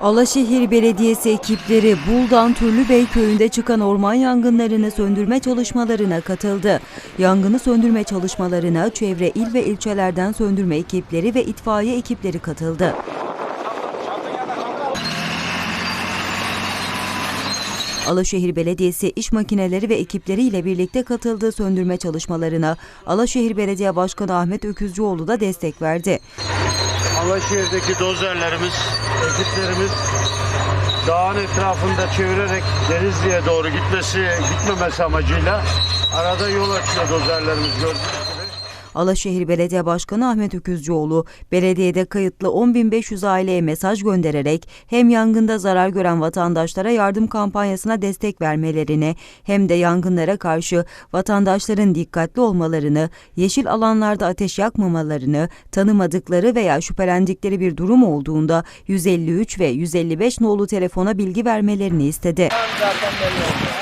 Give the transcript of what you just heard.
Alaşehir Belediyesi ekipleri Buldan Türlübey köyünde çıkan orman yangınlarını söndürme çalışmalarına katıldı. Yangını söndürme çalışmalarına çevre il ve ilçelerden söndürme ekipleri ve itfaiye ekipleri katıldı. Alaşehir Belediyesi iş makineleri ve ekipleriyle birlikte katıldığı söndürme çalışmalarına Alaşehir Belediye Başkanı Ahmet Öküzcüoğlu da destek verdi. Alaşehir'deki dozerlerimiz, ekiplerimiz dağın etrafında çevirerek Denizli'ye doğru gitmesi, gitmemesi amacıyla arada yol açıyor dozerlerimiz gördüğünüz. Alaşehir Belediye Başkanı Ahmet Öküzcüoğlu, belediyede kayıtlı 10.500 aileye mesaj göndererek hem yangında zarar gören vatandaşlara yardım kampanyasına destek vermelerini hem de yangınlara karşı vatandaşların dikkatli olmalarını, yeşil alanlarda ateş yakmamalarını, tanımadıkları veya şüphelendikleri bir durum olduğunda 153 ve 155 nolu telefona bilgi vermelerini istedi. zaten belli oldu.